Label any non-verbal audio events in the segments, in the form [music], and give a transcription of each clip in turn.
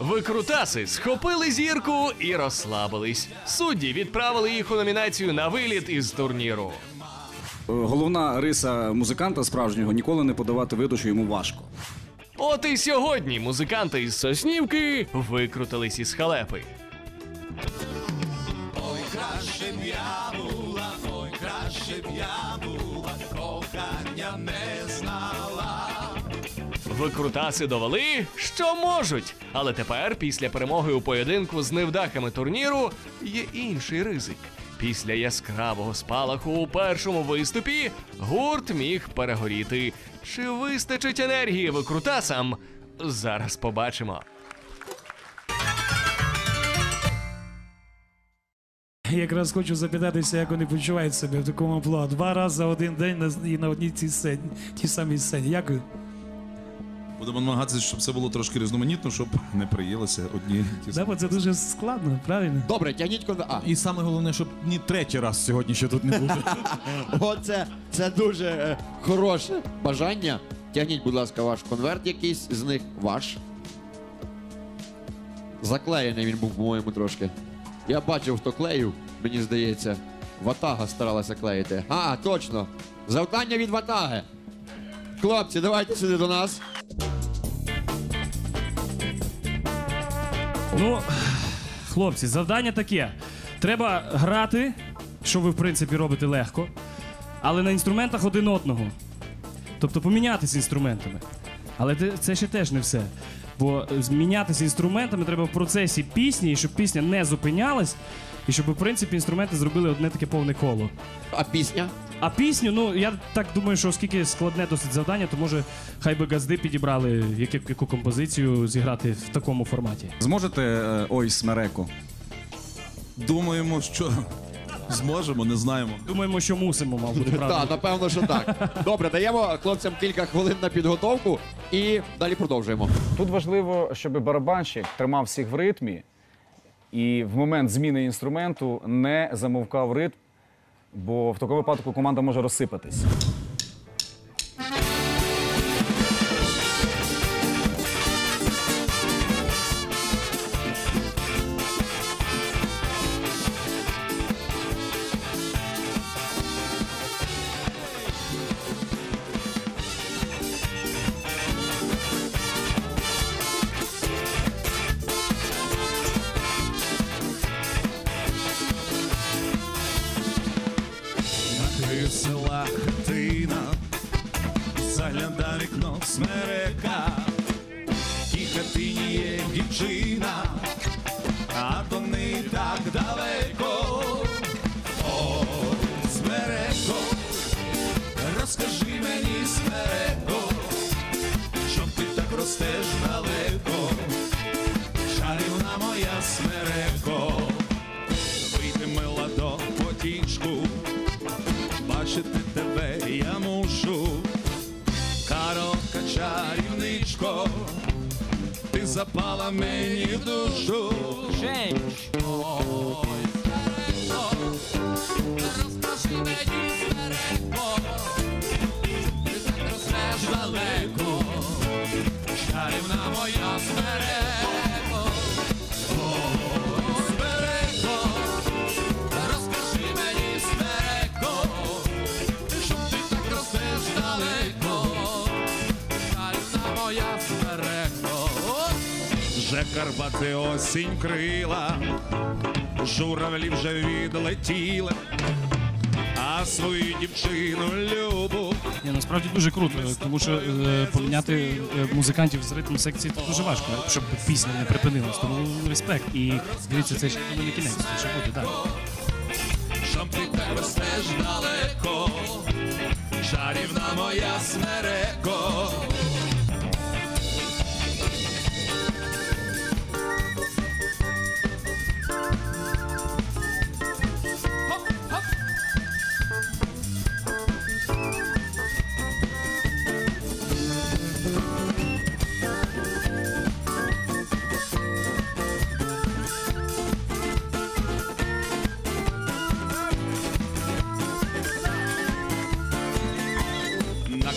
Викрутаси схопили зірку і розслабились. Судді відправили їх у номінацію на виліт із турніру. Е, Головна риса музиканта справжнього ніколи не подавати виду, що йому важко. От і сьогодні музиканти із Соснівки викрутились із халепи. Викрутаси довели, що можуть. Але тепер, після перемоги у поєдинку з невдахами турніру, є інший ризик. Після яскравого спалаху у першому виступі гурт міг перегоріти. Чи вистачить енергії викрутасам? Зараз побачимо. Якраз хочу запитатися, як вони почувають себе в такому амплуа. Два рази за один день і на одній цій сцені, тій самій сцені. Як? Будемо намагатися, щоб це було трошки різноманітно, щоб не приїлося одні ті Да, бо це дуже складно, правильно? Добре, тягніть конверт. А, І саме головне, щоб ні третій раз сьогодні ще тут не буде. [laughs] оце це дуже е, хороше бажання. Тягніть, будь ласка, ваш конверт якийсь з них ваш. Заклеєний він був, по-моєму, трошки. Я бачив, хто клеїв, мені здається. Ватага старалася клеїти. А, точно. Завдання від Ватаги. Хлопці, давайте сюди до нас. Ну, хлопці, завдання таке. Треба грати, що ви в принципі робите легко, але на інструментах один одного. Тобто помінятися інструментами. Але це ще теж не все. Бо змінятися інструментами треба в процесі пісні, і щоб пісня не зупинялась, і щоб, в принципі, інструменти зробили одне таке повне коло. А пісня? А пісню, ну я так думаю, що оскільки складне досить завдання, то може хай би газди підібрали яку, яку композицію зіграти в такому форматі. Зможете е, ой, смереко? Думаємо, що зможемо, не знаємо. Думаємо, що мусимо, мав бути [laughs] правда. Так, напевно, що так. Добре, даємо хлопцям кілька хвилин на підготовку і далі продовжуємо. Тут важливо, щоб барабанщик тримав всіх в ритмі і в момент зміни інструменту не замовкав ритм, бо в такому випадку команда може розсипатись. смерека, і хатині є дівчина, Запала мені в душу. Розкажи мені старенько, ти так ростеш далеко, чарівна моя смереко. Вже Карпати осінь крила, журавлі вже відлетіли, а свою дівчину любу Ні, насправді дуже круто, тому що е, поміняти е, музикантів з ритм секції це дуже важко, щоб пісня не припинилась. Тому респект. І дивіться, це ще не кінець, це ще буде, так. щоб ти ростеш далеко, чарівна моя смереко.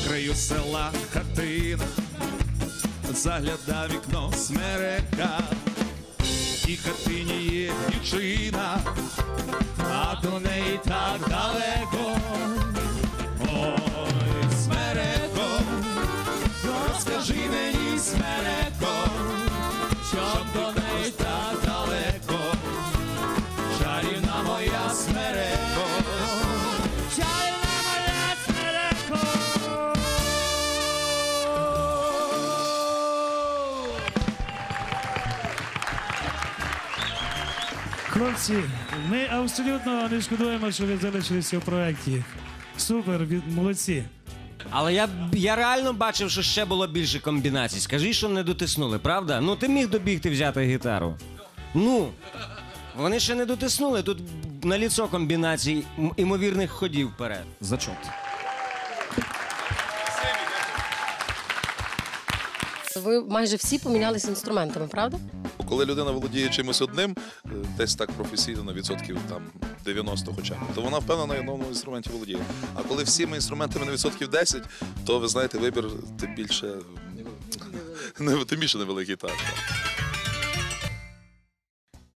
Краю села хатина, загляда за вікно смерека. і хатині є дівчина, а до неї так далеко. Хлопці, ми абсолютно не шкодуємо, що ви залишилися у проєкті. Супер, молодці. Але я, б- я реально бачив, що ще було більше комбінацій. Скажи, що не дотиснули, правда? Ну ти міг добігти взяти гітару. Ну. Вони ще не дотиснули. Тут на ліцо комбінацій імовірних ходів вперед. Зачот. Ви майже всі помінялися інструментами, правда? Коли людина володіє чимось одним, е, десь так професійно на відсотків там 90 хоча б, то вона впевнена на одному інструменті володіє. А коли всіми інструментами на відсотків 10, то ви знаєте, вибір тим більше, [laughs] не, тим більше невеликий так.